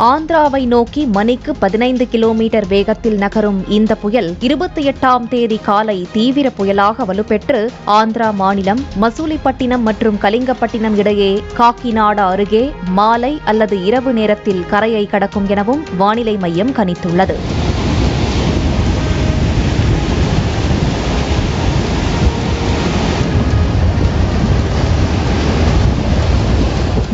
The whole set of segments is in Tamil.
ஆந்திராவை நோக்கி மணிக்கு பதினைந்து கிலோமீட்டர் வேகத்தில் நகரும் இந்த புயல் இருபத்தி எட்டாம் தேதி காலை தீவிர புயலாக வலுப்பெற்று ஆந்திரா மாநிலம் மசூலிப்பட்டினம் மற்றும் கலிங்கப்பட்டினம் இடையே காக்கிநாடா அருகே மாலை அல்லது இரவு நேரத்தில் கரையை கடக்கும் எனவும் வானிலை மையம் கணித்துள்ளது.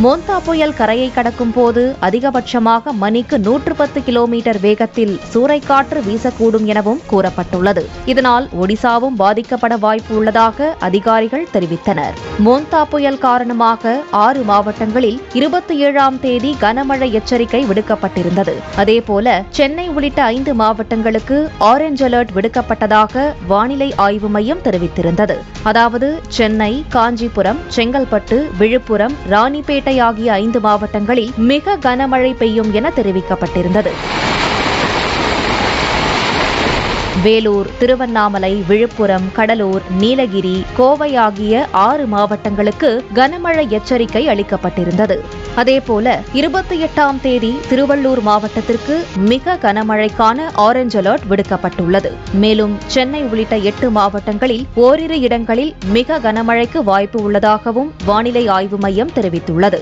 மோந்தா புயல் கரையை கடக்கும் போது அதிகபட்சமாக மணிக்கு நூற்று பத்து கிலோமீட்டர் வேகத்தில் சூறைக்காற்று வீசக்கூடும் எனவும் கூறப்பட்டுள்ளது. இதனால் ஒடிசாவும் பாதிக்கப்பட வாய்ப்பு உள்ளதாக அதிகாரிகள் தெரிவித்தனர். மோந்தா புயல் காரணமாக ஆறு மாவட்டங்களில் இருபத்தி ஏழாம் தேதி கனமழை எச்சரிக்கை விடுக்கப்பட்டிருந்தது. அதேபோல சென்னை உள்ளிட்ட ஐந்து மாவட்டங்களுக்கு ஆரஞ்ச் அலர்ட் விடுக்கப்பட்டதாக வானிலை ஆய்வு மையம் தெரிவித்திருந்தது. அதாவது சென்னை காஞ்சிபுரம் செங்கல்பட்டு விழுப்புரம் ராணிப்பேட்டை ஆகிய ஐந்து மாவட்டங்களில் மிக கனமழை பெய்யும் என தெரிவிக்கப்பட்டிருந்தது. வேலூர் திருவண்ணாமலை விழுப்புரம் கடலூர் நீலகிரி கோவை ஆகிய ஆறு மாவட்டங்களுக்கு கனமழை எச்சரிக்கை அளிக்கப்பட்டிருந்தது. அதேபோல இருபத்தி எட்டாம் தேதி திருவள்ளூர் மாவட்டத்திற்கு மிக கனமழைக்கான ஆரஞ்ச் அலர்ட் விடுக்கப்பட்டுள்ளது. மேலும் சென்னை உள்ளிட்ட எட்டு மாவட்டங்களில் ஓரிரு இடங்களில் மிக கனமழைக்கு வாய்ப்பு உள்ளதாகவும் வானிலை ஆய்வு மையம் தெரிவித்துள்ளது.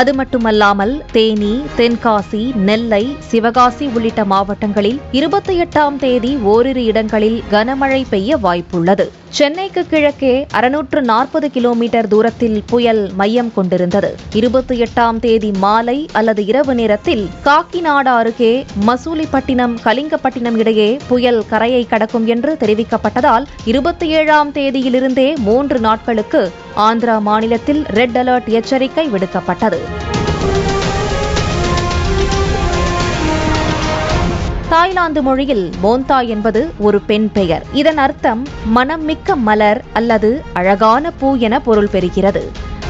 அது மட்டுமல்லாமல் தேனி தென்காசி நெல்லை சிவகாசி உள்ளிட்ட மாவட்டங்களில் இருபத்தி எட்டாம் தேதி ஓரிரு இடங்களில் கனமழை பெய்ய வாய்ப்புள்ளது. சென்னைக்கு கிழக்கே அறுநூற்று நாற்பது கிலோமீட்டர் தூரத்தில் புயல் மையம் கொண்டிருந்தது. இருபத்தி எட்டாம் தேதி மாலை அல்லது இரவு நேரத்தில் காக்கிநாடா அருகே மசூலிப்பட்டினம் கலிங்கப்பட்டினம் இடையே புயல் கரையை கடக்கும் என்று தெரிவிக்கப்பட்டதால் இருபத்தி ஏழாம் தேதியிலிருந்தே மூன்று நாட்களுக்கு ஆந்திரா மாநிலத்தில் ரெட் அலர்ட் எச்சரிக்கை விடுக்கப்பட்டது. தாய்லாந்து மொழியில் மோந்தா என்பது ஒரு பெண் பெயர். இதன் அர்த்தம் மனம் மிக்க மலர் அல்லது அழகான பூ என பொருள் பெறுகிறது.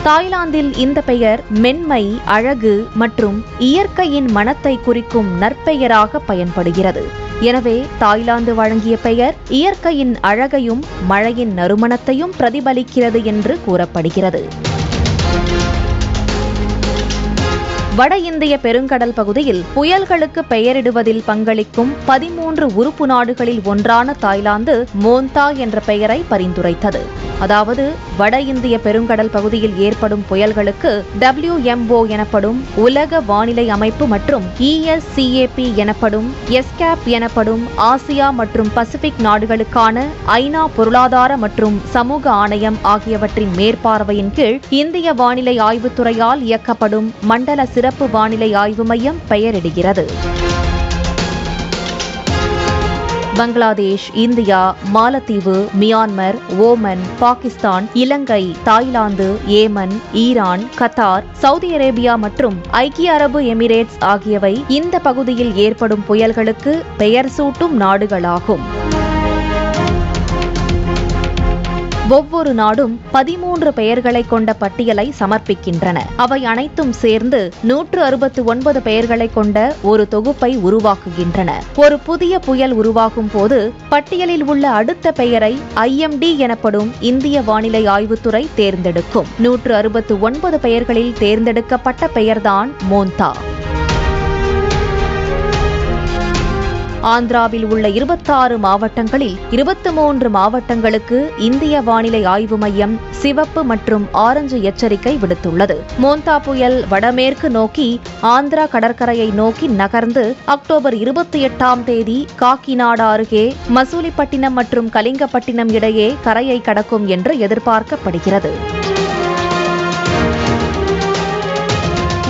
தாய்லாந்தில் இந்த பெயர் மென்மை அழகு மற்றும் இயற்கையின் மனத்தை குறிக்கும் நற்பெயராக பயன்படுகிறது. எனவே தாய்லாந்து வழங்கிய பெயர் இயற்கையின் அழகையும் மழையின் நறுமணத்தையும் பிரதிபலிக்கிறது என்று கூறப்படுகிறது. வட இந்திய பெருங்கடல் பகுதியில் புயல்களுக்கு பெயரிடுவதில் பங்களிக்கும் பதிமூன்று உறுப்பு நாடுகளில் ஒன்றான தாய்லாந்து மோந்தா என்ற பெயரை பரிந்துரைத்தது. அதாவது வட இந்திய பெருங்கடல் பகுதியில் ஏற்படும் புயல்களுக்கு டபிள்யூஎம்ஓ எனப்படும் உலக வானிலை அமைப்பு மற்றும் இஎஸ்சிஏபி எனப்படும் எஸ்கேப் எனப்படும் ஆசியா மற்றும் பசிபிக் நாடுகளுக்கான ஐநா பொருளாதார மற்றும் சமூக ஆணையம் ஆகியவற்றின் மேற்பார்வையின் கீழ் இந்திய வானிலை ஆய்வுத்துறையால் இயக்கப்படும் மண்டல சிறப்பு வானிலை ஆய்வு மையம் பெயரிடுகிறது. பங்களாதேஷ் இந்தியா மாலத்தீவு மியான்மர் ஓமன் பாகிஸ்தான் இலங்கை Thailand Yemen Iran Qatar Saudi Arabia மற்றும் ஐக்கிய அரபு எமிரேட்ஸ் ஆகியவை இந்த பகுதியில் ஏற்படும் புயல்களுக்கு பெயர் சூட்டும் நாடுகளாகும். ஒவ்வொரு நாடும் பதிமூன்று பெயர்களை கொண்ட பட்டியலை சமர்ப்பிக்கின்றன. அவை அனைத்தும் சேர்ந்து நூற்று அறுபத்தி ஒன்பது பெயர்களை கொண்ட ஒரு தொகுப்பை உருவாக்குகின்றன. ஒரு புதிய புயல் உருவாகும் போது பட்டியலில் உள்ள அடுத்த பெயரை ஐஎம்டி எனப்படும் இந்திய வானிலை ஆய்வுத்துறை தேர்ந்தெடுக்கும். நூற்று அறுபத்தி ஒன்பது பெயர்களில் தேர்ந்தெடுக்கப்பட்ட பெயர்தான் மோந்தா. ஆந்திராவில் உள்ள இருபத்தாறு மாவட்டங்களில் இருபத்தி மூன்று மாவட்டங்களுக்கு இந்திய வானிலை ஆய்வு மையம் சிவப்பு மற்றும் ஆரஞ்சு எச்சரிக்கை விடுத்துள்ளது. மோந்தா புயல் வடமேற்கு நோக்கி ஆந்திரா கடற்கரையை நோக்கி நகர்ந்து அக்டோபர் இருபத்தி எட்டாம் தேதி காக்கிநாடா அருகே மசூலிப்பட்டினம் மற்றும் கலிங்கப்பட்டினம் இடையே கரையை கடக்கும் என்று எதிர்பார்க்கப்படுகிறது.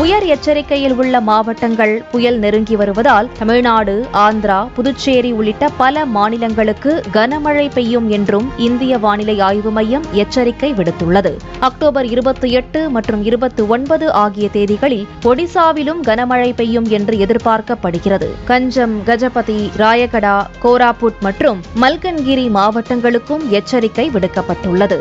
புயல் எச்சரிக்கையில் உள்ள மாவட்டங்கள் புயல் நெருங்கி வருவதால் தமிழ்நாடு ஆந்திரா புதுச்சேரி உள்ளிட்ட பல மாநிலங்களுக்கு கனமழை பெய்யும் என்றும் இந்திய வானிலை ஆய்வு மையம் எச்சரிக்கை விடுத்துள்ளது. அக்டோபர் இருபத்தி எட்டு மற்றும் இருபத்தி ஒன்பது ஆகிய தேதிகளில் ஒடிசாவிலும் கனமழை பெய்யும் என்று எதிர்பார்க்கப்படுகிறது. கஞ்சம் கஜபதி ராயகடா கோராபுட் மற்றும் மல்கன்கிரி மாவட்டங்களுக்கும் எச்சரிக்கை விடுக்கப்பட்டுள்ளது.